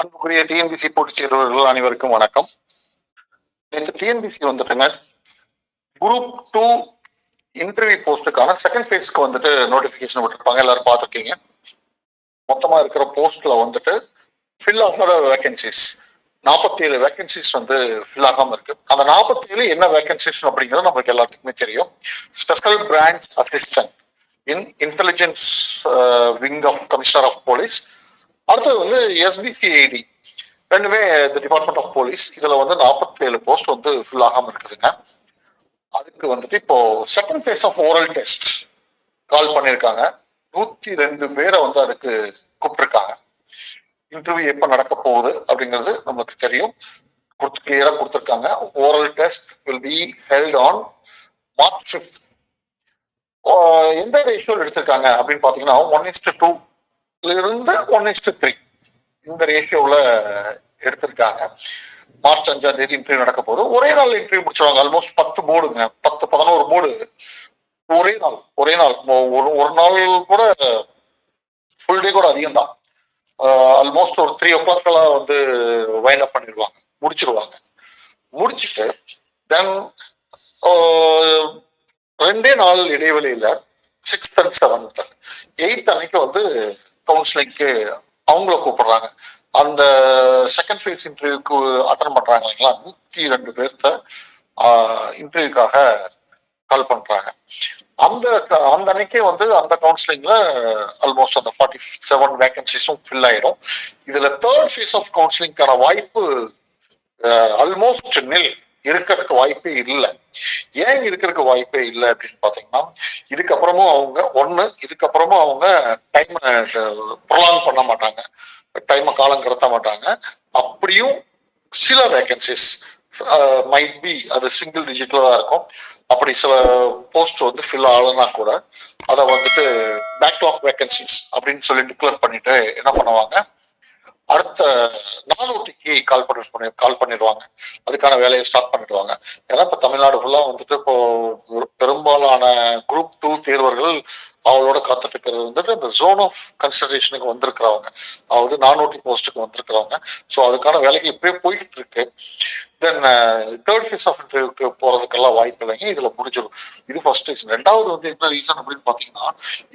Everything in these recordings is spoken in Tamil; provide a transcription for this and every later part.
அன்புக்குரிய டிஎன்பிசி போட்டிச் சேர்வர்கள் அனைவருக்கும் வணக்கம். நேற்று டிஎன்பிசி வந்துட்டுங்க குரூப் டூ இன்டர்வியூ போஸ்ட்டுக்கான செகண்ட் ஃபேஸ்க்கு வந்துட்டு நோட்டிஃபிகேஷன் விட்டுருப்பாங்க. எல்லாரும் பார்த்துருக்கீங்க. மொத்தமா இருக்கிற போஸ்ட்ல வந்துட்டு ஃபில் ஆகாத வேகன்சிஸ் நாற்பத்தி ஏழு வேகன்சிஸ் வந்து ஃபில் ஆகாம இருக்கு. அந்த நாற்பத்தி ஏழு என்ன வேகன்சிஸ் அப்படிங்கிறது நமக்கு எல்லாத்துக்குமே தெரியும். Special branch assistant in intelligence wing of commissioner of police அடுத்தது வந்து எஸ்பிசிஐடி ரெண்டுமே இந்த டிபார்ட்மெண்ட் ஆஃப் போலீஸ் இதுல வந்து நாற்பத்தி ஏழு போஸ்ட் வந்து ஃபில் ஆகாம இருக்குதுங்க. அதுக்கு வந்துட்டு இப்போ second phase of oral test call பண்ணியிருக்காங்க நூத்தி ரெண்டு பேரை வந்து அதுக்கு கூப்பிட்டுருக்காங்க. இன்டர்வியூ எப்ப நடக்க போகுது அப்படிங்கிறது நமக்கு தெரியும். கொடுத்து கிளியரா கொடுத்துருக்காங்க. Oral test will be held on March fifth எந்த ரேஷியோல எடுத்திருக்காங்க அப்படின்னு பாத்தீங்கன்னா ஒன் இஸ்டு டூ இருந்து ஒன் இஸ்டு த்ரீ இந்த ரேஷியோவில் எடுத்திருக்காங்க. மார்ச் அஞ்சாம் தேதி இன்டர்வியூ நடக்க போகுது. ஒரே நாள் இன்டர்வியூ முடிச்சிருவாங்க. ஆல்மோஸ்ட் பத்து போர்டுங்க. பத்து பதினோரு போர்டு ஒரே நாள் ஒரே நாள். ஒரு ஒரு நாள் கூட ஃபுல் டே கூட அதிகம் தான் ஆல்மோஸ்ட் ஒரு த்ரீ ஓ கிளாக்லாம் வந்து வைண்ட் அப் பண்ணிடுவாங்க. முடிச்சிருவாங்க. முடிச்சுட்டு தென் ரெண்டே நாள் இடைவெளியில சிக்ஸ்த் அண்ட் செவன்த் எயித் அன்னைக்கு வந்து கவுன்சிலிங்க்கு அவங்கள கூப்பிடுறாங்க. அந்த செகண்ட் ஃபேஸ் இன்டர்வியூக்கு அட்டன் பண்றாங்க இல்லைங்களா? நூத்தி ரெண்டு பேர்த்த இன்டர்வியூக்காக கால் பண்றாங்க. அந்த அந்த அன்னைக்கே வந்து அந்த கவுன்சிலிங்ல ஆல்மோஸ்ட் அந்த ஃபார்ட்டி செவன் வேகன்சிஸும் ஃபில் ஆயிடும். இதுல தேர்ட் ஃபேஸ் ஆஃப் கவுன்சிலிங்கான வாய்ப்பு ஆல்மோஸ்ட் நில் இருக்கிறதுக்கு வாய்ப்பே இல்லை. ஏன் இருக்கிறதுக்கு வாய்ப்பே இல்லை அப்படின்னு பாத்தீங்கன்னா இதுக்கப்புறமும் அவங்க ஒண்ணு இதுக்கப்புறமும் அவங்க டைம் ப்ரொலாங் பண்ண மாட்டாங்க. டைமை காலம் கடத்த மாட்டாங்க. அப்படியும் சில வேகன்சிஸ் மைட் பி அது சிங்கிள் டிஜிட்ல தான் இருக்கும். அப்படி சில போஸ்ட் வந்து ஃபில் ஆகலன்னா கூட அதை வந்துட்டு பேக்லாக் வேகன்சிஸ் அப்படின்னு சொல்லி டிக்ளேர் பண்ணிட்டு என்ன பண்ணுவாங்க அடுத்த நானூட்டிக்கு கால் பண்ணி கால் பண்ணிடுவாங்க. அதுக்கான வேலையை ஸ்டார்ட் பண்ணிடுவாங்க. ஏன்னா இப்ப தமிழ்நாடு ஃபுல்லா வந்துட்டு இப்போ பெரும்பாலான குரூப் டூ தேர்வர்கள் அவளோட காத்துட்டு இருக்கிறது வந்துட்டு இந்த ஜோன் ஆஃப் கன்சிடரேஷனுக்கு வந்திருக்கிறவங்க. அதாவது நானூட்டி போஸ்ட்டுக்கு வந்திருக்கிறவங்க. ஸோ அதுக்கான வேலைகள் இப்பயே போயிட்டு இருக்கு தென் தேர்ட் ஃபேஸ் ஆஃப் இன்டர்வியூக்கு போறதுக்கெல்லாம் வாய்ப்பு இல்லைங்க. இதுல முடிஞ்சிடும். இது ஃபர்ஸ்ட் ரீசன் ரெண்டாவது வந்து என்ன ரீசன் அப்படின்னு பாத்தீங்கன்னா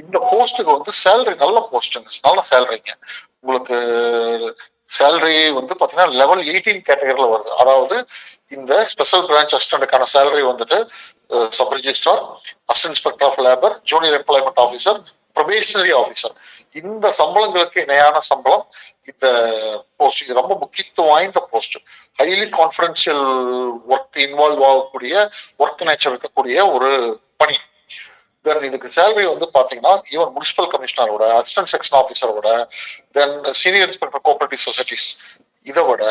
இந்த போஸ்ட்டுக்கு வந்து சேலரி நல்ல போஸ்ட்டுங்க நல்ல சேலரிங்க உங்களுக்கு சேலரி வந்து பாத்தீங்கன்னா லெவல் எயிட்டீன் கேட்டகரியில வருது. அதாவது இந்த ஸ்பெஷல் பிரான்ச் அசிஸ்டன்ட்டுக்கான சேலரி வந்துட்டு sub registrar assistant inspector of labour junior employment officer probationary officer இந்த சம்பளங்களுக்கு இணையான சம்பளம் இந்த போஸ்ட் இது ரொம்ப முக்கியத்துவம் வாய்ந்த post highly confidential work involve ஆகக்கூடிய ஒர்க் நேச்சர் இருக்கக்கூடிய ஒரு பணி. தென் இதுக்கு சேலரி வந்து பாத்தீங்கன்னா ஈவன் முனிசிபல் கமிஷனரோட assistant section ஆஃபீஸரோட then senior inspector cooperative societies இதை விட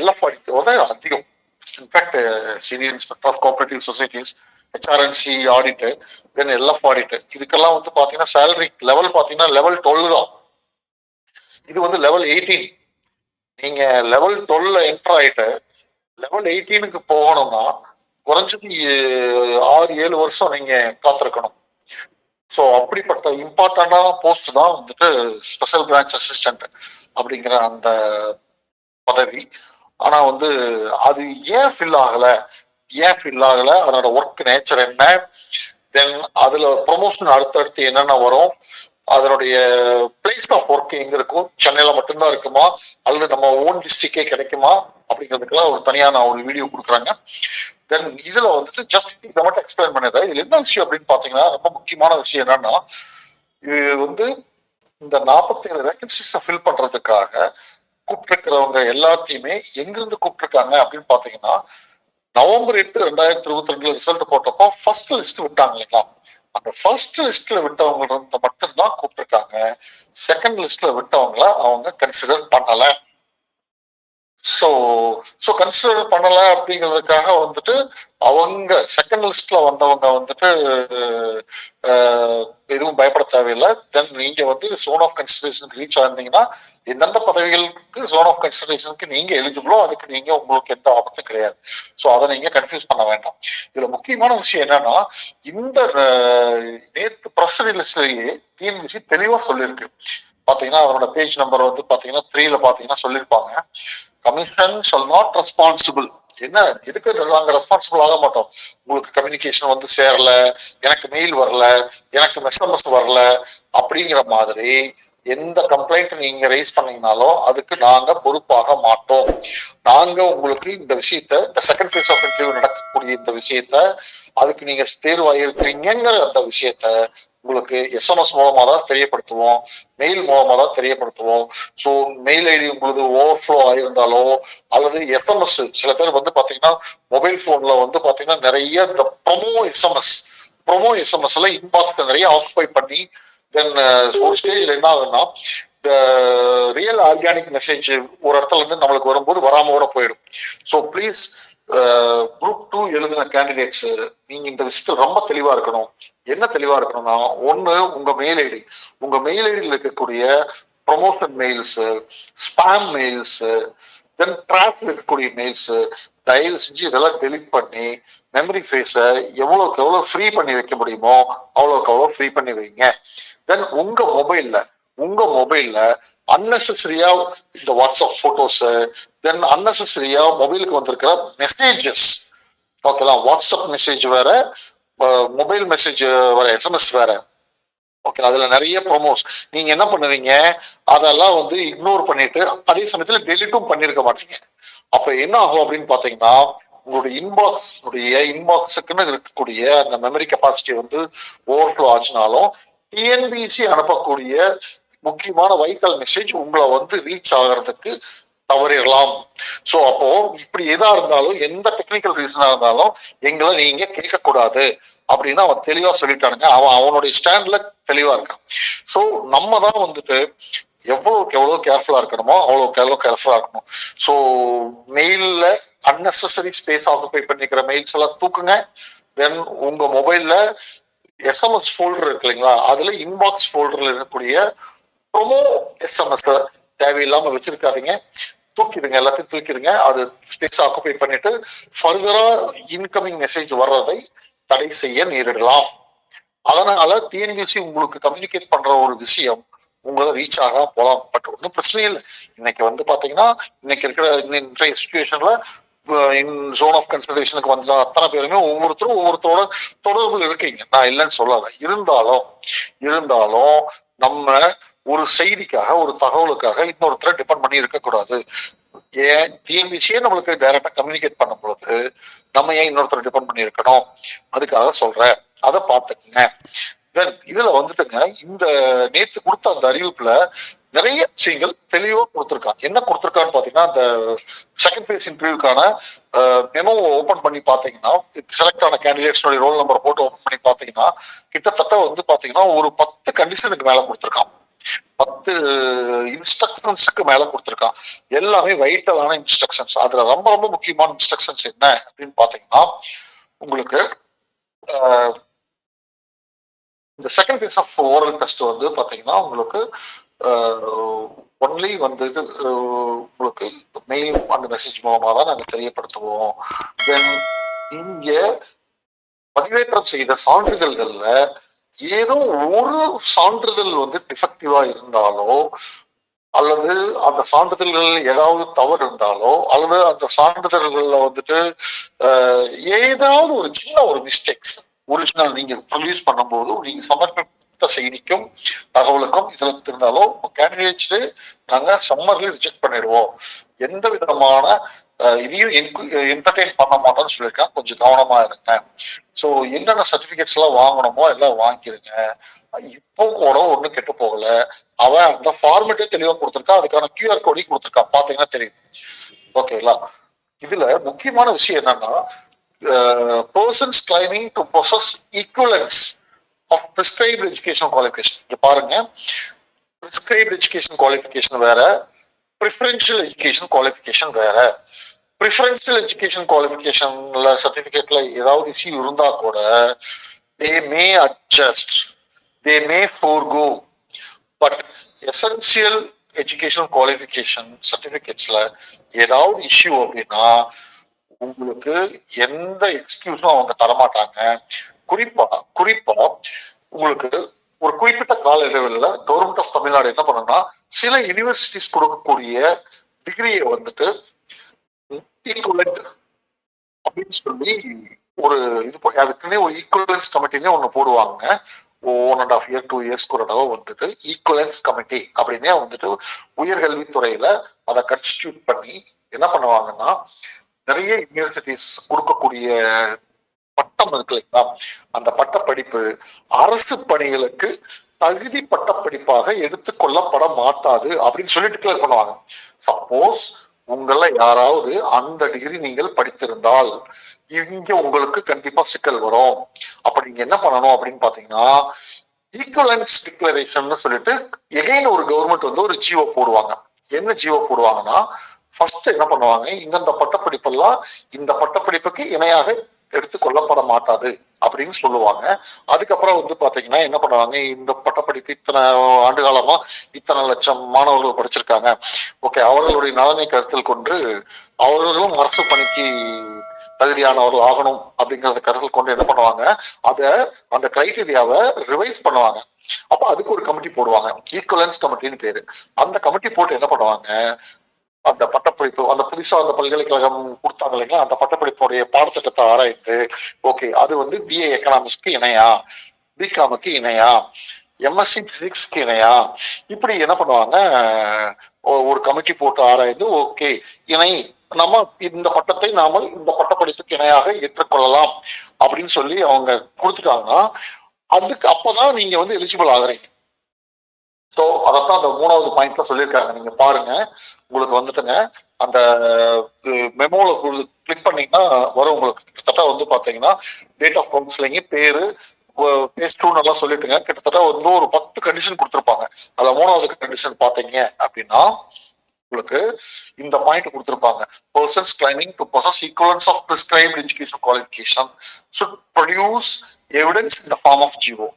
எல்எஃப்ஆடியோட அதிகம். In fact senior inspector of cooperative societies HRNC audit then LF audit இதுக்கெல்லாம் வந்து பாத்தீங்கன்னா சேலரி லெவல் பாத்தீங்கன்னா லெவல் டுவெல் தான். இது வந்து லெவல் எயிட்டீன் நீங்க லெவல் டுவெல்ல என்டர் ஆயிட்டு லெவல் எயிட்டீனுக்கு போகணும்னா குறைஞ்சது ஆறு ஏழு வருஷம் நீங்க காத்திருக்கணும். ஸோ அப்படிப்பட்ட இம்பார்ட்டண்டான போஸ்ட் தான் வந்துட்டு ஸ்பெஷல் பிரான்ச் அசிஸ்டன்ட் அப்படிங்கிற அந்த பதவி. ஆனா வந்து அது ஏன் ஃபில் ஆகல? ஏன் ஃபில் ஆகல? அதனோட ஒர்க் நேச்சர் என்ன? தென் அதுல ப்ரொமோஷன் அடுத்தடுத்து என்னென்ன வரும்? அதனுடைய பிளேஸ் ஆஃப் ஒர்க் எங்க இருக்கும். சென்னையில மட்டும்தான் இருக்குமா? அல்லது நம்ம ஓன் டிஸ்ட்ரிக்டே கிடைக்குமா? அப்படிங்கிறதுக்கெல்லாம் ஒரு தனியா நான் ஒரு வீடியோ கொடுக்குறாங்க. தென் இதுல வந்துட்டு ஜஸ்ட் இதை மட்டும் எக்ஸ்பிளைன் பண்ணிடுறேன். இதுல என்ன விஷயம் அப்படின்னு பாத்தீங்கன்னா ரொம்ப முக்கியமான விஷயம் என்னன்னா இது வந்து இந்த நாற்பத்தி ஏழு வேகன்சிஸை ஃபில் பண்றதுக்காக கூப்பிட்டுருக்கிறவங்க எல்லாத்தையுமே எங்கிருந்து கூப்பிட்டுருக்காங்க அப்படின்னு பாத்தீங்கன்னா நவம்பர் எட்டு ரெண்டாயிரத்தி இருபத்தி ரெண்டுல ரிசல்ட் போட்டப்போ ஃபர்ஸ்ட் லிஸ்ட் விட்டாங்க இல்லைங்களா? அந்த ஃபர்ஸ்ட் லிஸ்ட்ல விட்டவங்க இருந்த மட்டும்தான் கூப்பிட்டுருக்காங்க. செகண்ட் லிஸ்ட்ல விட்டவங்கள அவங்க கன்சிடர் பண்ணலை. ஸோ ஸோ கன்சிடர் பண்ணல அப்படிங்கிறதுக்காக வந்துட்டு அவங்க செகண்ட் லிஸ்ட்ல வந்தவங்க வந்துட்டு எதுவும் பயப்பட தேவையில்லை. தென் நீங்க வந்து சோன் ஆஃப் கன்சிடரேஷனுக்கு ரீச் ஆயிருந்தீங்கன்னா எந்தெந்த பதவிகளுக்கு சோன் ஆஃப் கன்சிடரேஷனுக்கு நீங்க எலிஜிபிளோ அதுக்கு நீங்க உங்களுக்கு எந்த ஆபத்தும் கிடையாது. ஸோ அதை நீங்க கன்ஃபியூஸ் பண்ண வேண்டாம். இதுல முக்கியமான விஷயம் என்னன்னா இந்த நேற்று பிரஸ் ரிலீஸ்லயே டிஎன்பிசி தெளிவா சொல்லியிருக்கு. பாத்தீங்கன்னா அவரோட பேஜ் நம்பர் வந்து பாத்தீங்கன்னா த்ரீல பாத்தீங்கன்னா சொல்லியிருப்பாங்க கமிஷன் ஷல் நாட் ரெஸ்பான்சிபிள் என்ன எதுக்கு நாங்க ரெஸ்பான்சிபிள் ஆக மாட்டோம்? உங்களுக்கு கம்யூனிகேஷன் வந்து சேரல எனக்கு மெயில் வரல எனக்கு எஸ்எம்எஸ் வரல அப்படிங்கிற மாதிரி எந்த கம்ப்ளைண்ட் நீங்க ரைஸ் பண்ணீங்கனாலும் அதுக்கு நாங்க பொறுப்பாக மாட்டோம். நாங்க உங்களுக்கு இந்த விஷயத்த இந்த செகண்ட் ஃபேஸ் ஆஃப் இன்டர்வியூ நடக்கக்கூடிய இந்த விஷயத்த அதுக்கு நீங்க தேர்வாயிருக்கிறீங்கிற அந்த விஷயத்த உங்களுக்கு எஸ்எம்எஸ் மூலமா தான் தெரியப்படுத்துவோம். மெயில் மூலமா தான் தெரியப்படுத்துவோம். ஸோ மெயில் ஐடி உங்களுக்கு ஓவர் ஃப்ளோ ஆயிருந்தாலோ அல்லது எஸ்எம்எஸ் சில பேர் வந்து பாத்தீங்கன்னா மொபைல் போன்ல வந்து பாத்தீங்கன்னா நிறைய இந்த ப்ரொமோ எஸ்எம்எஸ் ப்ரொமோ எஸ்எம்எஸ்ல இன்பாக்ஸ் நிறைய ஆக்குபை பண்ணி தென் uh, ஒரு ஸ்டேஜ்ல என்ன ஆகுதுன்னா இந்த ரியல் ஆர்கானிக் மெசேஜ் ஒரு இடத்துல இருந்து நம்மளுக்கு வரும்போது வராம கூட போயிடும் ஸோ ப்ளீஸ் குரூப் டூ எழுதின கேண்டிடேட்ஸ் நீங்க இந்த விஷயத்துல ரொம்ப தெளிவா இருக்கணும். என்ன தெளிவா இருக்கணும்னா ஒண்ணு உங்க மெயில் ஐடி உங்க மெயில் ஐடியில் இருக்கக்கூடிய promotion mails spam mails then traffic இருக்கக்கூடிய மெயில்ஸ் தயவு செஞ்சு இதெல்லாம் டெலிட் பண்ணி மெமரி ஃபேஸை எவ்வளோக்கு எவ்வளோ ஃப்ரீ பண்ணி வைக்க முடியுமோ அவ்வளோக்கு அவ்வளோ ஃப்ரீ பண்ணி வைங்க. தென் உங்கள் மொபைலில் உங்க மொபைல்ல அன்னெசரியா இந்த வாட்ஸ்அப் போட்டோஸ் தென் அன்னெசரியா மொபைலுக்கு வந்திருக்கிற மெசேஜஸ் ஓகேலாம் வாட்ஸ்அப் மெசேஜ் வேற மொபைல் மெசேஜ் வேற எஸ்எம்எஸ் வேற. ஓகே அதுல நிறைய ப்ரொமோஸ் நீங்க என்ன பண்ணுவீங்க? அதெல்லாம் வந்து இக்னோர் பண்ணிட்டு அதே சமயத்துல டெலிட்டும் பண்ணிருக்க மாட்டீங்க. அப்ப என்ன ஆகும் அப்படின்னு பாத்தீங்கன்னா உங்களுடைய இன்பாக்ஸ் உடைய இன்பாக்ஸுக்குன்னு இருக்கக்கூடிய அந்த மெமரி கெப்பாசிட்டி வந்து ஓவர் ஓவர்ஃப்ளோ ஆச்சுனாலும் டிஎன்பிசி அனுப்பக்கூடிய முக்கியமான வைக்கல் மெசேஜ் உங்களை வந்து ரீச் ஆகிறதுக்கு தவறிடலாம். சோ அப்போ இப்படி எதா இருந்தாலும் எந்த டெக்னிக்கல் ரீசனா இருந்தாலும் எங்களை நீங்க கேட்கக்கூடாது. அப்படின்னு அவன் தெளிவா சொல்லிட்டானுங்க. அவன் அவனுடைய ஸ்டாண்ட்ல தெளிவா இருக்கான். சோ நம்ம தான் வந்துட்டு எவ்வளவுக்கு எவ்வளவு கேர்ஃபுல்லா இருக்கணுமோ அவ்வளவுக்கு எவ்வளவு கேர்ஃபுல்லா இருக்கணும். ஸோ மெயில்ல அன்னெசரி ஸ்பேஸ் ஆக்குபை பண்ணிக்கிற மெயில்ஸ் எல்லாம் தூக்குங்க. தென் உங்க மொபைல்ல எஸ்எம்எஸ் ஃபோல்டர் இருக்கு இல்லைங்களா? அதுல இன்பாக்ஸ் ஃபோல்டர்ல இருக்கக்கூடிய ப்ரொமோ எஸ்எம்எஸ் தேவையில்லாம வச்சிருக்காதீங்க. தூக்கிடுங்க எல்லாத்தையும் தூக்கிடுங்க. அது ஸ்பேஸ் ஆக்குபை பண்ணிட்டு ஃபர்தரா இன்கமிங் மெசேஜ் வர்றதை தடை செய்ய நேரிடலாம். அதனால டிஎன்பிசி உங்களுக்கு கம்யூனிகேட் பண்ற ஒரு விஷயம் உங்களை ரீச் ஆக போலாம். பட் ஒன்றும் பிரச்சனை இல்லை. இன்னைக்கு வந்து பாத்தீங்கன்னா இன்னைக்கு இருக்கிற இன்றைய சுச்சுவேஷன்ல இன் ஜோன் ஆஃப் கன்சல்டேஷனுக்கு வந்த அத்தனை பேருமே ஒவ்வொருத்தரும் ஒவ்வொருத்தரோட தொடர்பு இருக்கீங்க. நான் இல்லைன்னு சொல்லல. இருந்தாலும் இருந்தாலும் நம்ம ஒரு செய்திக்காக ஒரு தகவலுக்காக இன்னொருத்தரை டிபெண்ட் பண்ணி இருக்கக்கூடாது ஏன்? டிஎன்பிசியே நம்மளுக்கு டைரக்டா கம்யூனிகேட் பண்ணும் பொழுது நம்ம ஏன் இன்னொருத்தரை டிபெண்ட் பண்ணி இருக்கணும்? அதுக்காக சொல்றேன். அதை பார்த்துக்குங்க. தென் இதுல வந்துட்டுங்க இந்த நேற்று கொடுத்த அந்த அறிவிப்புல நிறைய விஷயங்கள் தெளிவா கொடுத்துருக்கான் என்ன கொடுத்துருக்கான்னு பாத்தீங்கன்னா அந்த செகண்ட் ஃபேஸ் இன்டர்வியூக்கான மெமோ ஓபன் பண்ணி பாத்தீங்கன்னா செலக்ட் ஆன கேண்டிடேட்ஸ்னுடைய ரோல் நம்பர் போட்டு ஓபன் பண்ணி பாத்தீங்கன்னா கிட்டத்தட்ட வந்து பாத்தீங்கன்னா ஒரு பத்து கண்டிஷனுக்கு மேல கொடுத்துருக்கான் பத்து இன்ஸ்ட்ரக்ஷன்ஸுக்கு மேல கொடுத்துருக்கான். எல்லாமே வைட்டலான இன்ஸ்ட்ரக்ஷன்ஸ் அதுல ரொம்ப ரொம்ப முக்கியமான இன்ஸ்ட்ரக்ஷன்ஸ் என்ன அப்படின்னு பாத்தீங்கன்னா உங்களுக்கு இந்த second phase of oral test வந்து பாத்தீங்கன்னா உங்களுக்கு ஒன்லி வந்துட்டு உங்களுக்கு மெயில் அண்ட் மெசேஜ் மூலமா தான் நாங்க தெரியப்படுத்துவோம். தென் இங்க பதிவேற்றம் செய்த சான்றிதழ்கள்ல ஏதோ ஒரு சான்றிதழ் வந்து டிஃபெக்டிவா இருந்தாலோ அல்லது அந்த சான்றிதழ்கள் ஏதாவது தவறு இருந்தாலோ அல்லது அந்த சான்றிதழ்கள்ல வந்துட்டு ஏதாவது ஒரு சின்ன ஒரு மிஸ்டேக்ஸ் ஒரிஜினல் நீங்க ப்ரொடியூஸ் பண்ணும்போது நீங்க மொத்த செய்திக்கும் தகவலுக்கும் இதுல திருந்தாலும் கேண்டிடேட்ஸ் நாங்க சம்மர்ல ரிஜெக்ட் பண்ணிடுவோம். எந்த விதமான இதையும் என்டர்டெயின் பண்ண மாட்டோம்னு சொல்லியிருக்கேன் கொஞ்சம் கவனமா இருங்க. ஸோ என்னென்ன சர்டிபிகேட்ஸ் எல்லாம் வாங்கணுமோ எல்லாம் வாங்கிருங்க. இப்போ கூட ஒன்றும் கெட்டு போகல. அவன் அந்த ஃபார்மேட்டே தெளிவா கொடுத்துருக்கான் அதுக்கான கியூஆர் கோடையும் கொடுத்துருக்கான் பாத்தீங்கன்னா தெரியும். ஓகேங்களா இதுல முக்கியமான விஷயம் என்னன்னா persons claiming to possess equivalence of prescribed education qualification இங்க பாருங்க. ப்ரிஸ்கிரைப்ட் எஜுகேஷன் குவாலிஃபிகேஷன் வேற. ப்ரிஃபரன்ஷியல் எஜுகேஷன் குவாலிஃபிகேஷன் வேற. ப்ரிஃபரன்ஷியல் எஜுகேஷன் குவாலிஃபிகேஷன்ல சர்டிபிகேட்ல ஏதாவது இஷ்யூ இருந்தா கூட they may adjust they may forgo but essential education qualification சர்டிபிகேட்ஸ்ல ஏதாவது இஷ்யூ அப்படின்னா உங்களுக்கு எந்த எக்ஸ்கியூஸும் அவங்க தரமாட்டாங்க. குறிப்பா குறிப்பா உங்களுக்கு ஒரு குறிப்பிட்ட கால இடைவெளியில கவர்மெண்ட் ஆஃப் தமிழ்நாடு என்ன பண்ணுன்னா சில யூனிவர்சிட்டிஸ் கொடுக்கக்கூடிய டிகிரியை வந்துட்டு ஈக்குவலண்ட் அப்படின்னு சொல்லி ஒரு இது அதுக்குன்னே ஒரு ஈக்குவலன்ஸ் கமிட்டினே ஒண்ணு போடுவாங்க. One and half year two இயர்ஸ்க்கு ஒரு தடவை வந்துட்டு ஈக்குவலன்ஸ் கமிட்டி அப்படின்னே வந்துட்டு உயர்கல்வித்துறையில அதை கன்ஸ்டியூட் பண்ணி என்ன பண்ணுவாங்கன்னா நிறைய யூனிவர்சிட்டிஸ் கொடுக்கக்கூடிய பட்டம் இருக்கு இல்லைங்களா? அந்த பட்டப்படிப்பு அரசு பணிகளுக்கு தகுதி பட்டப்படிப்பாக எடுத்துக்கொள்ளப்பட மாட்டாது அப்படின்னு சொல்லி டிக்ளேர் பண்ணுவாங்க. சப்போஸ் உங்கள யாராவது அந்த டிகிரி நீங்கள் படித்திருந்தால் இங்க உங்களுக்கு கண்டிப்பா சிக்கல் வரும். அப்ப நீங்க என்ன பண்ணணும் அப்படின்னு பாத்தீங்கன்னா ஈக்குவலன்ஸ் டிக்ளரேஷன் சொல்லிட்டு எகைன் ஒரு கவர்மெண்ட் வந்து ஒரு ஜீவோ போடுவாங்க. என்ன ஜீவோ போடுவாங்கன்னா ஃபர்ஸ்ட் என்ன பண்ணுவாங்க? இந்தந்த பட்டப்படிப்பெல்லாம் இந்த பட்டப்படிப்புக்கு இணையாக எடுத்து கொள்ளப்பட மாட்டாது அப்படின்னு சொல்லுவாங்க. அதுக்கப்புறம் வந்து பாத்தீங்கன்னா என்ன பண்ணுவாங்க? இந்த பட்டப்படிப்பு இத்தனை ஆண்டு காலமா இத்தனை லட்சம் மாணவர்கள் படிச்சிருக்காங்க. ஓகே அவர்களுடைய நலனை கருத்தில் கொண்டு அவர்களும் அரசு பணிக்கு தகுதியானவர்கள் ஆகணும் அப்படிங்கறத கருத்தில் கொண்டு என்ன பண்ணுவாங்க? அத அந்த கிரைடீரியாவை ரிவைஸ் பண்ணுவாங்க. அப்ப அதுக்கு ஒரு கமிட்டி போடுவாங்க. ஈக்குவலன்ஸ் கமிட்டின்னு பேரு. அந்த கமிட்டி போட்டு என்ன பண்ணுவாங்க? அந்த பட்டப்படிப்பு அந்த புதுசா அந்த பல்கலைக்கழகம் கொடுத்தாங்க இல்லைங்களா? அந்த பட்டப்படிப்புடைய பாடத்திட்டத்தை ஆராய்ந்து ஓகே அது வந்து பிஏ எக்கனாமிக்ஸ்க்கு இணையா? பிகாமுக்கு இணையா? எம்எஸ்சி பிசிக்ஸ்க்கு இணையா? இப்படி என்ன பண்ணுவாங்க? ஒரு கமிட்டி போட்டு ஆராய்ந்து ஓகே இணை நம்ம இந்த பட்டத்தை நாம இந்த பட்டப்படிப்புக்கு இணையாக ஏற்றுக்கொள்ளலாம் அப்படின்னு சொல்லி அவங்க கொடுத்துட்டாங்கன்னா அதுக்கு அப்பதான் நீங்க வந்து எலிஜிபிள் ஆகுறீங்க. ஸோ அதைத்தான் அந்த மூணாவது பாயிண்ட்ல சொல்லியிருக்காங்க. நீங்க பாருங்க. உங்களுக்கு வந்துட்டுங்க. அந்த மெமோல கிளிக் பண்ணீங்கன்னா வரும் உங்களுக்கு. கிட்டத்தட்ட வந்து பாத்தீங்கன்னா டேட் ஆஃப் கவுன்சிலிங் பேரு பேஸ் எல்லாம் சொல்லிட்டுங்க. கிட்டத்தட்ட வந்து ஒரு பத்து கண்டிஷன் கொடுத்துருப்பாங்க. அதுல மூணாவது கண்டிஷன் பாத்தீங்க அப்படின்னா உங்களுக்கு இந்த பாயிண்ட் கொடுத்திருப்பாங்க. Persons claiming to possess equivalence of prescribed education qualification should produce evidence in form of of GO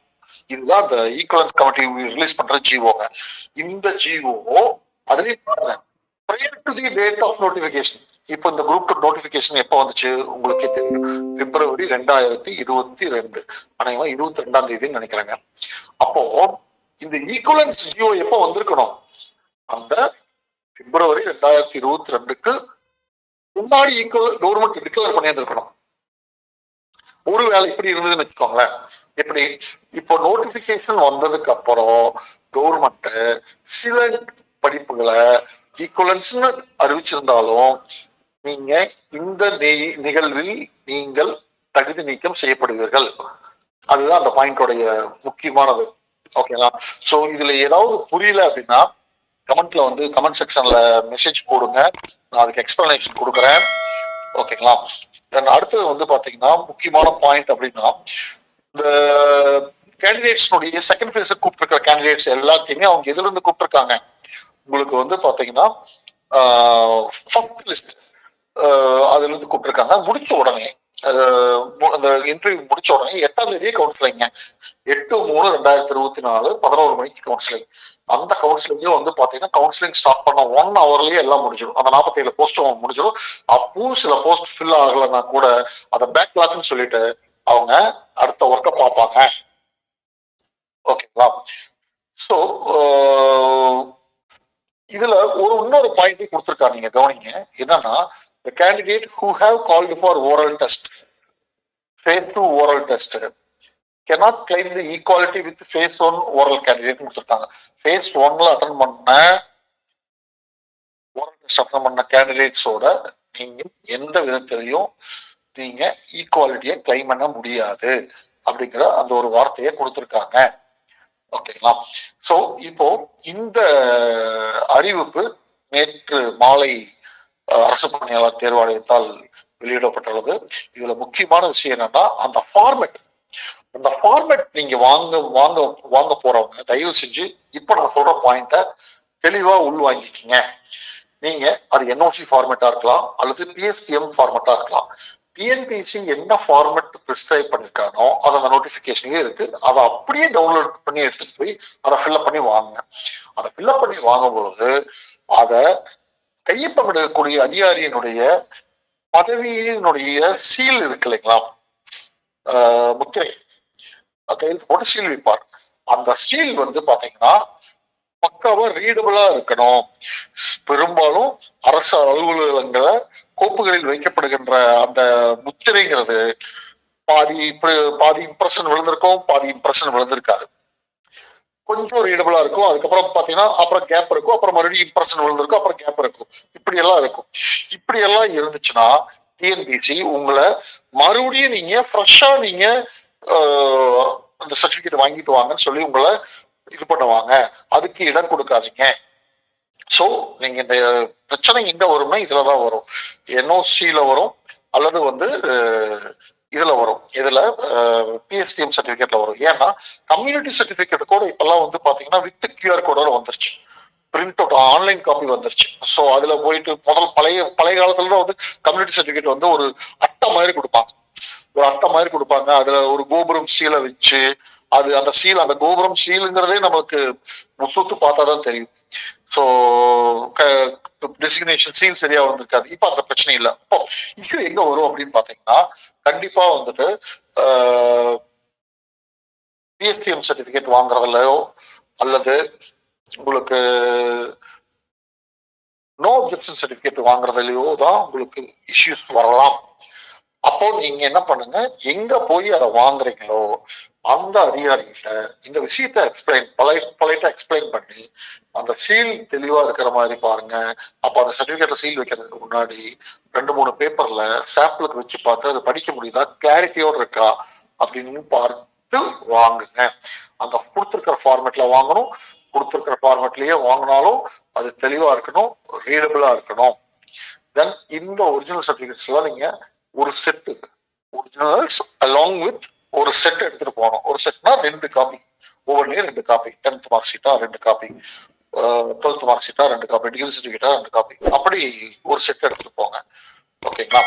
இதுதான் இந்த ஈக்குவலன்ஸ் கமிட்டி ரிலீஸ் பண்ற ஜிஓங்க இந்த ஜிஓ அதுலயும் பாருங்க. prior to the date of இப்போ இந்த குரூப் நோட்டிபிகேஷன் எப்போ வந்துச்சு? உங்களுக்கே தெரியும். பிப்ரவரி ரெண்டாயிரத்தி இருபத்தி ரெண்டு. அநேகமா இருபத்தி ரெண்டாம் தேதின்னு நினைக்கிறேங்க. அப்போ இந்த ஈக்குவலன்ஸ் ஜியோ எப்போ வந்திருக்கணும்? அந்த பிப்ரவரி ரெண்டாயிரத்தி இருபத்தி ரெண்டுக்கு முன்னாடி ஈக்குவல் கவர்மெண்ட் டிக்ளேர் பண்ணியிருந்திருக்கணும். ஒருவேளை இப்படி இருந்ததுன்னு வச்சுக்கோங்களேன். எப்படி? இப்போ நோட்டிபிகேஷன் வந்ததுக்கு அப்புறம் கவர்மெண்ட் சில படிப்புகளை ஈக்குவலன்ஸ்னு அறிவிச்சிருந்தாலும் நீங்க இந்த நிகழ்வில் நீங்கள் தகுதி நீக்கம் செய்யப்படுவீர்கள். அதுதான் அந்த பாயிண்டோடைய முக்கியமானது. ஓகேங்களா சோ இதுல ஏதாவது புரியல அப்படின்னா கமெண்ட்ல வந்து கமெண்ட் செக்ஷன்ல மெசேஜ் போடுங்க. நான் அதுக்கு எக்ஸ்பிளனேஷன் கொடுக்குறேன். ஓகேங்களா? தென் அடுத்தது வந்து பாத்தீங்கன்னா முக்கியமான பாயிண்ட் அப்படின்னா இந்த கேண்டிடேட்ஸ்னுடைய செகண்ட் ஃபேஸ் கூப்பிட்டுருக்கிற கேண்டிடேட்ஸ் எல்லாத்தையுமே அவங்க எதுல இருந்து கூப்பிட்டுருக்காங்க? உங்களுக்கு வந்து பாத்தீங்கன்னா ஃபர்ஸ்ட் லிஸ்ட் அதுல இருந்து கூப்பிட்டுருக்காங்க. முடிச்ச உடனே அந்த இன்டர்வியூ முடிச்ச உடனே எட்டாம் தேதியே கவுன்சிலிங்க எட்டு மூணு ரெண்டாயிரத்தி இருபத்தி நாலு பதினோரு மணிக்கு கவுன்சிலிங் அந்த கவுன்சிலிங்கே வந்து பாத்தீங்கன்னா கவுன்சிலிங் ஸ்டார்ட் பண்ண ஒன் ஹவர்லயே எல்லாம் முடிஞ்சிடும் அந்த நாற்பத்தேழு போஸ்டும் முடிஞ்சிடும் அப்பவும் சில போஸ்ட் ஃபில் ஆகலைன்னா கூட அதை பேக்லாக்னு சொல்லிட்டு அவங்க அடுத்த ஒர்க்கை பார்ப்பாங்க. ஓகேங்களா ஸோ இதுல ஒரு இன்னொரு பாயிண்ட் கொடுத்துருக்காங்க நீங்க கவனிங்க. என்னன்னா the candidate who have called for oral test phase 2 oral test cannot claim the equality with phase 1 oral candidate கொடுத்துருக்காங்க. Phase ஒன்ல அட்டன் பண்ண ஓரல் டெஸ்ட் அட்டன் பண்ண கேண்டிடேட்ஸோட நீங்க எந்த விதத்திலையும் நீங்க ஈக்குவாலிட்டியை கிளைம் பண்ண முடியாது அப்படிங்கிற அந்த ஒரு வார்த்தையை கொடுத்துருக்காங்க. ஓகேங்களா ஸோ இப்போ இந்த அறிவிப்பு நேற்று மாலை அரசு பணியாளர் தேர்வாணையத்தால் வெளியிடப்பட்டுள்ளது. இதுல முக்கியமான விஷயம் என்னன்னா அந்த ஃபார்மெட் அந்த ஃபார்மெட் நீங்க வாங்க வாங்க வாங்க போறவங்க தயவு செஞ்சு இப்ப நான் சொல்ற பாயிண்ட தெளிவா உள்வாங்கிக்கிங்க. நீங்க அது என்ஓசி ஃபார்மெட்டா இருக்கலாம் அல்லது பிஎஸ்டிஎம் ஃபார்மெட்டா இருக்கலாம். டிஎன்பிசி என்ன ஃபார்மெட் ப்ரிஸ்கிரைப் பண்ணிருக்கானோ அது அந்த நோட்டிபிகேஷன்லயே இருக்கு. அதை அப்படியே டவுன்லோட் பண்ணி எடுத்துட்டு போய் அதை ஃபில்அப் பண்ணி வாங்குங்க. அதை ஃபில்அப் பண்ணி வாங்கும் பொழுது அதை கையொப்பம் அதிகாரியினுடைய பதவியினுடைய சீல் இருக்கு இல்லைங்களா? ஆஹ் முத்திரை. கையில் போட்டு சீல் வைப்பார். அந்த சீல் வந்து பாத்தீங்கன்னா பக்காவா ரீடபிளா இருக்கணும். பெரும்பாலும் அரசு அலுவலகங்கள கோப்புகளில் வைக்கப்படுகின்ற அந்த முத்திரைங்கிறது பாதி பாதி இம்ப்ரெஷன் விழுந்திருக்கும் பாதி இம்ப்ரெஷன் விழுந்திருக்காது. கொஞ்சம் ரீடபிளா இருக்கும். அதுக்கப்புறம் பாத்தீங்கன்னா அப்புறம் கேப் இருக்கும். அப்புறம் மறுபடியும் இம்ப்ரெஷன் விழுந்திருக்கும். அப்புறம் கேப் இருக்கும். இப்படி எல்லாம் இருக்கும் இப்படி எல்லாம் இருந்துச்சுன்னா டிஎன்பிசி உங்களை மறுபடியும் நீங்க ஃப்ரெஷ்ஷா நீங்க ஆஹ், அந்த சர்டிபிகேட் வாங்கிட்டு வாங்கன்னு சொல்லி உங்களை இது பண்ணுவாங்க. அதுக்கு இடம் கொடுக்காதீங்க. சோ நீங்க இந்த பிரச்சனை எங்க வரும்னா இதுலதான் வரும். என்ஓசியில வரும். அல்லது வந்து இதுல வரும். இதுல பிஎஸ்டிஎம் சர்டிபிகேட்ல வரும். ஏன்னா கம்யூனிட்டி சர்டிபிகேட் கூட இப்பெல்லாம் வந்து பாத்தீங்கன்னா வித் கியூஆர் கோடோட வந்துருச்சு. பிரிண்ட் அவுட் ஆன்லைன் காப்பி வந்துருச்சு. ஸோ அதுல போயிட்டு முதல் பழைய பழைய காலத்துல தான் வந்து கம்யூனிட்டி சர்டிபிகேட் வந்து ஒரு அட்டை மாதிரி கொடுப்பாங்க. ஒரு அட்டை மாதிரி கொடுப்பாங்க. அதுல ஒரு கோபுரம் சீலை வச்சு அது அந்த சீல் அந்த கோபுரம் சீலுங்கிறதே நமக்கு முத்துத்து பார்த்தா தான் தெரியும். ஸோ டெசிக்னேஷன் சீல் சரியா வந்திருக்காது. இப்ப அந்த பிரச்சனை இல்லை. இப்போ இஷ்யூ எங்க வரும் அப்படின்னு பாத்தீங்கன்னா கண்டிப்பா வந்துட்டு பிஎஸ்டிஎம் சர்டிபிகேட் வாங்குறதுலயோ அல்லது உங்களுக்கு நோ அப்ஜெக்ஷன் சர்டிபிகேட் வாங்குறதுலயோ தான் உங்களுக்கு இஷ்யூஸ் வரலாம். அப்போ நீங்க என்ன பண்ணுங்க எங்க போய் அதை வாங்குறீங்களோ அந்த அதிகாரிகிட்ட இந்த விஷயத்த எக்ஸ்பிளைன் பழைய பழையட்ட எக்ஸ்பிளைன் பண்ணி அந்த சீல் தெளிவா இருக்கிற மாதிரி பாருங்க. அப்ப அந்த சர்டிபிகேட்ல சீல் வைக்கிறதுக்கு முன்னாடி ரெண்டு மூணு பேப்பர்ல சாம்பிளுக்கு வச்சு பார்த்து அதை படிக்க முடியுதா கிளாரிட்டியோட இருக்கா அப்படின்னு பார்த்து வாங்குங்க. அந்த கொடுத்துருக்கிற ஃபார்மேட்ல வாங்கணும். கொடுத்துருக்கிற ஃபார்மேட்லயே வாங்கினாலும் அது தெளிவா இருக்கணும் ரீடபிளா இருக்கணும். தென் இந்த ஒரிஜினல் சர்டிபிகேட்ஸ் எல்லாம் நீங்க ஒரு செட்டு ஜேர்னல்ஸ் அலாங் வித் ஒரு செட் எடுத்துட்டு போகணும். ஒரு செட்னா ரெண்டு காப்பி ஒவ்வொன்றையும் ரெண்டு காப்பி டென்த் மார்க் ஷீட்டா ரெண்டு காப்பி டுவெல்த் மார்க் ஷீட்டா ரெண்டு காப்பி டிகிரி சர்டிஃபிகேட்டா ரெண்டு காப்பி அப்படி ஒரு செட் எடுத்துட்டு போங்க. ஓகேங்களா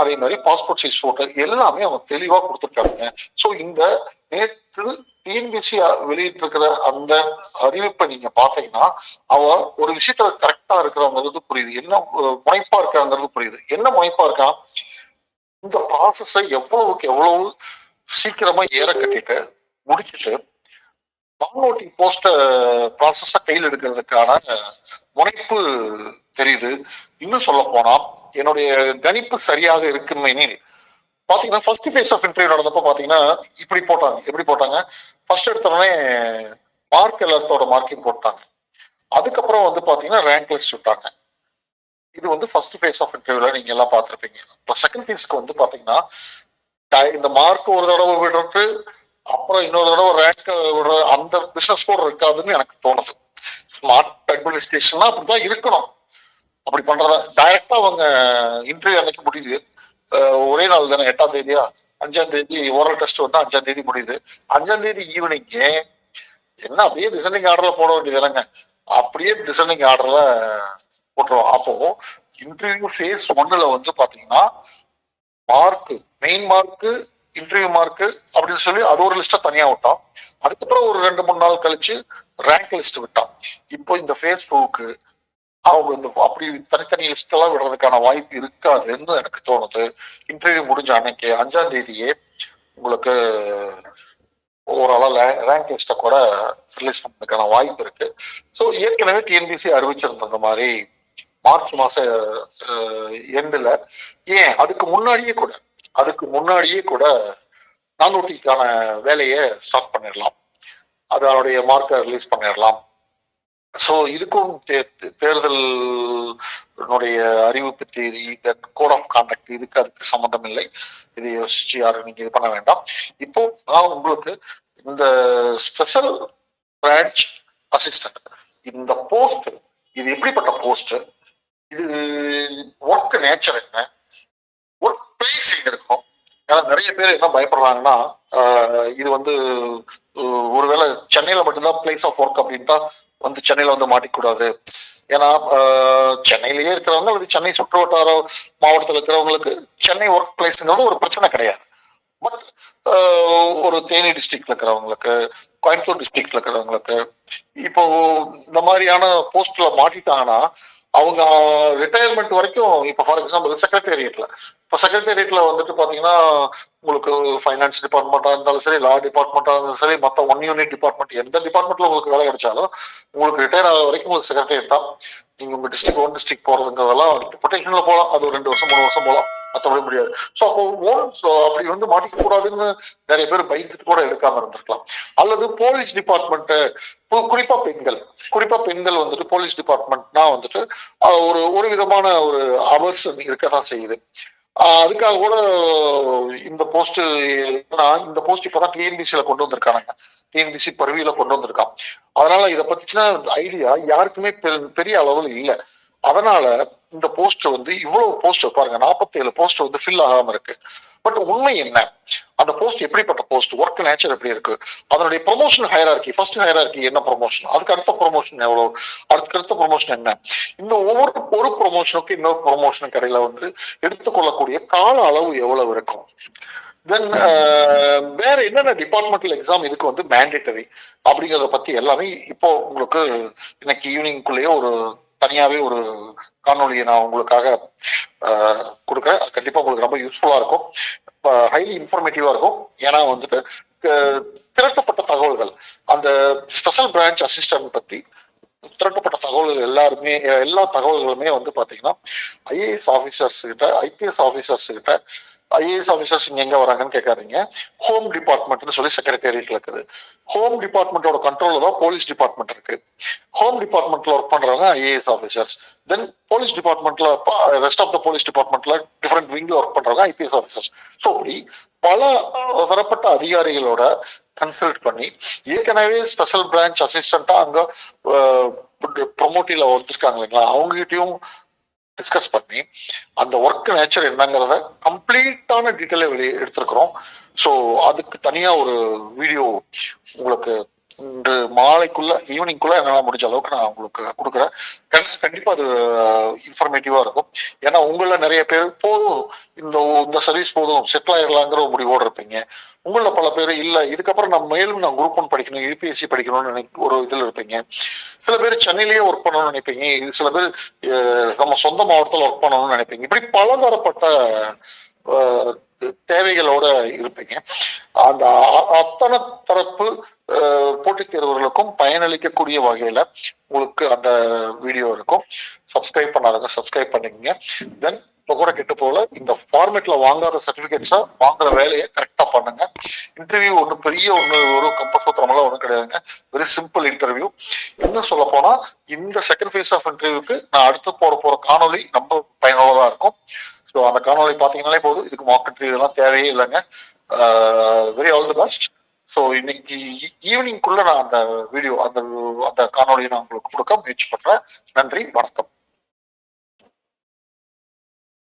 அதே மாதிரி பாஸ்போர்ட் சைஸ் போட்டோ எல்லாமே அவங்க தெளிவா கொடுத்துருக்காங்க. ஸோ இந்த நேற்று டிஎன்பிசி வெளியிட்டிருக்கிற அந்த அறிவிப்பை நீங்க பாத்தீங்கன்னா அவ ஒரு விஷயத்துல கரெக்டா இருக்கிறாங்கிறது புரியுது. என்ன முனைப்பா இருக்காங்கிறது புரியுது. என்ன முனைப்பா இருக்கா இந்த ப்ராசஸை எவ்வளவுக்கு எவ்வளவு சீக்கிரமா ஏற கட்டிட்டு முடிச்சிட்டு வானோட்டி போஸ்ட ப்ராசஸ கையில் எடுக்கிறதுக்கான முனைப்பு தெரியுது. இன்னும் சொல்ல போனா என்னுடைய கணிப்பு சரியாக இருக்குமெனில் பாத்தீங்கன்னா ஃபர்ஸ்ட் ஃபேஸ் ஆஃப் இன்டர்வியூ நடந்தப்ப பாத்தீங்கன்னா இப்படி போட்டாங்க எப்படி போட்டாங்க. ஃபர்ஸ்ட் எடுத்தோடனே மார்க் எல்லாத்தோட மார்க்கிங் போட்டாங்க. அதுக்கப்புறம் வந்து பாத்தீங்கன்னா ரேங்க் லிஸ்ட் விட்டாங்க இது வந்து ஃபர்ஸ்ட் ஃபேஸ் ஆஃப் இன்டர்வியூல நீங்க எல்லாம் பார்த்துருப்பீங்க. இப்போ செகண்ட் ஃபேஸ்க்கு வந்து பாத்தீங்கன்னா இந்த மார்க் ஒரு தடவை விடுறது அப்புறம் இன்னொரு தடவை ரேங்க் விடுற அந்த பிசினஸ் கூட இருக்காதுன்னு எனக்கு தோணுது. ஸ்மார்ட் அட்மினிஸ்ட்ரேஷன்லாம் அப்படிதான் இருக்கணும். அப்படி பண்றதா? டைரக்டா அவங்க இன்டர்வியூ அன்னைக்கு முடியுது. ஒரே நாள் தானே எட்டாம் தேதியா? அஞ்சாம் தேதி ஓரல் டெஸ்ட் வந்து அஞ்சாம் தேதி முடியுது. அஞ்சாம் தேதி ஈவினிங்கு என்ன அப்படியே டிசைனிங் ஆர்டர்ல போட வேண்டியது வேண்டியதுதானங்க அப்படியே டிசைனிங் ஆர்டர்ல போட்டுருவாங்க அப்போ இன்டர்வியூ ஃபேஸ் ஒன்னுல வந்து பாத்தீங்கன்னா mark main mark interview mark அப்படின்னு சொல்லி அது ஒரு லிஸ்ட்டை தனியா விட்டான். அதுக்கப்புறம் ஒரு ரெண்டு மூணு நாள் கழிச்சு ரேங்க் லிஸ்ட் விட்டான். இப்போ இந்த ஃபேஸ் டூக்கு அவங்க இந்த அப்படி தனித்தனி லிஸ்ட் எல்லாம் விடுறதுக்கான வாய்ப்பு இருக்காதுன்னு எனக்கு தோணுது. இன்டர்வியூ முடிஞ்ச அன்னைக்கு அஞ்சாம் தேதியே உங்களுக்கு ஓவராலா ரேங்க் லிஸ்ட்டை கூட ரிலீஸ் பண்ணதுக்கான வாய்ப்பு இருக்கு. ஸோ ஏற்கனவே டிஎன்பிசி அறிவிச்சிருந்த மாதிரி மார்ச் மாச எண்டில் ஏன்? அதுக்கு முன்னாடியே கூட அதுக்கு முன்னாடியே கூட நானூட்டிக்கான வேலையை ஸ்டார்ட் பண்ணிடலாம். அதனுடைய மார்க்கை ரிலீஸ் பண்ணிடலாம். ஸோ இதுக்கும் தே- தேர்தல் தேர்தலுடைய அறிவிப்பு தேதி தென் கோட் ஆஃப் கான்டாக்ட் இதுக்கு அதுக்கு சம்மந்தம் இல்லை இதை யோசிச்சு யாரும் நீங்க இது பண்ண வேண்டாம். இப்போ நான் உங்களுக்கு இந்த ஸ்பெஷல் பிரான்ச் அசிஸ்டன்ட் இந்த போஸ்ட் இது எப்படிப்பட்ட போஸ்ட் இது ஒர்க் நேச்சர் என்ன? ஒர்க் பிளேஸ் எங்க இருக்கும்? ஏன்னா நிறைய பேர் என்ன பயப்படுறாங்கன்னா ஆஹ் இது வந்து ஒருவேளை சென்னையில மட்டும்தான் பிளேஸ் ஆஃப் ஒர்க் அப்படின்ட்டா வந்து சென்னையில வந்து மாட்டிக்கூடாது. ஏன்னா சென்னையிலேயே இருக்கிறவங்க அல்லது சென்னை சுற்று வட்டார மாவட்டத்தில் இருக்கிறவங்களுக்கு சென்னை ஒர்க் பிளேஸ்ங்கிறது ஒரு பிரச்சனை கிடையாது. பட் ஒரு தேனி டிஸ்ட்ரிக்ட்ல இருக்கிறவங்களுக்கு கோயம்புத்தூர் டிஸ்ட்ரிக்ட்ல இருக்கிறவங்களுக்கு இப்போ இந்த மாதிரியான போஸ்ட்ல மாட்டிட்டாங்கன்னா அவங்க ரிட்டையர்மெண்ட் வரைக்கும் இப்போ ஃபார் எக்ஸாம்பிள் செக்ரட்டேரியட்ல இப்போ செக்ரட்டேரியட்ல வந்துட்டு பாத்தீங்கன்னா உங்களுக்கு ஃபைனான்ஸ் டிபார்ட்மெண்ட்டாக இருந்தாலும் சரி லா டிபார்ட்மெண்ட்டாக இருந்தாலும் சரி மற்ற ஒன் யூனிட் டிபார்ட்மெண்ட் எந்த டிபார்ட்மெண்ட்ல உங்களுக்கு வேலை கிடைச்சாலும் உங்களுக்கு ரிட்டையர் ஆகிற வரைக்கும் உங்களுக்கு செக்ரட்டேரியட் தான். நீங்க உங்க டிஸ்ட்ரிக்ட் ஒன் டிஸ்ட்ரிக்ட் போறதுங்கிறதெல்லாம் பொட்டேஷன்ல போகலாம் அது ஒரு ரெண்டு வருஷம் மூணு வருஷம் போகலாம் மற்றபடி முடியாது. ஸோ அப்போ ஓன் ஸோ அப்படி வந்து மாட்டிக்க கூடாதுன்னு நிறைய பேர் பயந்துட்டு கூட எடுக்காம இருந்திருக்கலாம். அல்லது போலீஸ் டிபார்ட்மெண்ட் குறிப்பா பெண்கள் குறிப்பா பெண்கள் வந்துட்டு போலீஸ் டிபார்ட்மெண்ட்னா வந்துட்டு ஒரு ஒரு விதமான ஒரு அவர்ஸ் இருக்கதான் செய்யுது. ஆஹ் அதுக்காக கூட இந்த போஸ்ட் இந்த போஸ்ட் இப்பதான் டிஎன்பிசில கொண்டு வந்திருக்கானுங்க. டிஎன்பிசி பருவியில கொண்டு வந்திருக்கான். அதனால இத பத்தின ஐடியா யாருக்குமே பெரிய அளவில் இல்ல. அதனால இந்த போஸ்ட் வந்து இவ்வளவு போஸ்ட் பாருங்க 47 போஸ்ட் வந்து ஃபில் ஆகாம இருக்கு. பட் உண்மை என்ன? அந்த போஸ்ட் எப்படிப்பட்ட போஸ்ட் ஒர்க் நேச்சர் எப்படி இருக்கு? அதனுடைய ப்ரொமோஷன் ஹையரார்கி ஃபர்ஸ்ட் ஹையரார்கி என்ன ப்ரொமோஷன் அதுக்கு அடுத்த ப்ரொமோஷன் எவ்வளவு? அதுக்கு அடுத்த ப்ரொமோஷன் என்ன? இந்த ஒவ்வொரு ஒரு ப்ரொமோஷனுக்கு இன்னொரு ப்ரொமோஷனுக்கு இடையில வந்து எடுத்துக்கொள்ளக்கூடிய கால அளவு எவ்வளவு இருக்கும்? தென் வேற என்னென்ன டிபார்ட்மெண்டல் எக்ஸாம் இதுக்கு வந்து மேண்டேட்டரி அப்படிங்கறத பத்தி எல்லாமே இப்போ உங்களுக்கு இன்னைக்கு ஈவினிங்குள்ளேயே ஒரு தனியாவே ஒரு காணொலியை நான் உங்களுக்காக ஆஹ், கொடுக்குறேன். கண்டிப்பா உங்களுக்கு ரொம்ப யூஸ்ஃபுல்லா இருக்கும். ஹைலி இன்ஃபர்மேட்டிவா இருக்கும். ஏன்னா வந்துட்டு திரட்டப்பட்ட தகவல்கள் அந்த ஸ்பெஷல் பிரான்ச் அசிஸ்டன்ட் பத்தி திரட்டப்பட்ட தகவல்கள் எல்லாருமே எல்லா தகவல்களுமே வந்து பாத்தீங்கன்னா ஐஏஎஸ் ஆபீசர்ஸ் கிட்ட ஐபிஎஸ் ஆபீசர்ஸ் கிட்ட ஐஏஎஸ் ஆஃபீஸர்ஸ் இங்க எங்க வராங்கன்னு கேட்காதீங்க. ஹோம் டிபார்ட்மெண்ட்னு சொல்லி செக்ரட்டேரியட்ல இருக்குது ஹோம் டிபார்ட்மெண்டோட கண்ட்ரோல தான் போலீஸ் டிபார்ட்மெண்ட் இருக்கு. ஹோம் டிபார்ட்மெண்ட்ல ஒர்க் பண்றவங்க ஐஏஎஸ் ஆபீசர்ஸ் தென் போலீஸ் டிபார்ட்மெண்ட்ல ரெஸ்ட் ஆஃப் த போலீஸ் டிபார்ட்மெண்ட்ல டிஃப்ரெண்ட் விங்ல ஒர்க் பண்றவங்க ஐபிஎஸ் ஆபீசர்ஸ் ஸோ இப்படி பல வரப்பட்ட தரப்பட்ட அதிகாரிகளோட கன்சல்ட் பண்ணி ஏற்கனவே ஸ்பெஷல் பிரான்ச் அசிஸ்டண்டா அங்க ப்ரொமோட்டில வந்திருக்காங்க இல்லைங்களா? அவங்ககிட்டயும் டிஸ்கஸ் பண்ணி அந்த ஒர்க் நேச்சர் என்னங்கிறத கம்ப்ளீட்டான டீட்டெயிலை வெளியே எடுத்திருக்கிறோம். ஸோ அதுக்கு தனியாக ஒரு வீடியோ உங்களுக்கு இன்று மாலைக்குள்ள ஈவினிங்குள்ள என்னால் முடிஞ்ச அளவுக்கு நான் உங்களுக்கு கொடுக்குறேன். கண்டிப்பா அது இன்ஃபர்மேட்டிவா இருக்கும். ஏன்னா உங்கள நிறைய பேர் போதும். இந்த இந்த சர்வீஸ் போதும். செட்டில் ஆயிடலாங்கிற ஒரு முடிவோடு இருப்பீங்க. உங்கள பல பேர் இல்லை. இதுக்கப்புறம் நான் மேலும் நான் குரூப் ஒன் படிக்கணும் யூபிஎஸ்சி படிக்கணும்னு நினை ஒரு இதுல இருப்பீங்க. சில பேர் சென்னையிலேயே ஒர்க் பண்ணணும்னு நினைப்பீங்க. சில பேர் நம்ம சொந்த மாவட்டத்தில் ஒர்க் பண்ணணும்னு நினைப்பீங்க. இப்படி பலதரப்பட்ட தேவைகளோட இருப்பீங்க. அந்த அ- அத்தனை தரப்பு போட்டித் தேர்வர்களுக்கும் பயனளிக்கக்கூடிய வகையில உங்களுக்கு அந்த வீடியோ இருக்கும். சப்ஸ்கிரைப் பண்ணாதவங்க சப்ஸ்கிரைப் பண்ணிக்கங்க. தென் இப்போ கூட கெட்டு போல இந்த ஃபார்மேட்ல வாங்காத சர்டிபிகேட்ஸை வாங்குற வேலையை கரெக்டா பண்ணுங்க. இன்டர்வியூ ஒன்றும் பெரிய ஒன்று ஒரு கம்பசூத்திரமெல்லாம் ஒன்றும் கிடையாதுங்க. வெரி சிம்பிள் இன்டர்வியூ இன்னும் சொல்ல போனா இந்த செகண்ட் ஃபேஸ் ஆஃப் இன்டர்வியூக்கு நான் அடுத்து போற போற காணொளி ரொம்ப பயனுள்ளதா இருக்கும். ஸோ அந்த காணொளி பார்த்தீங்கன்னாலே போதும். இதுக்கு மார்க் இன்டர்வியூ இதெல்லாம் தேவையே இல்லைங்க. Very all the best so இன்னைக்கு ஈவினிங்குள்ள நான் அந்த வீடியோ அந்த அந்த காணொலியை நான் உங்களுக்கு கொடுக்க முயற்சி பண்றேன். நன்றி வணக்கம்.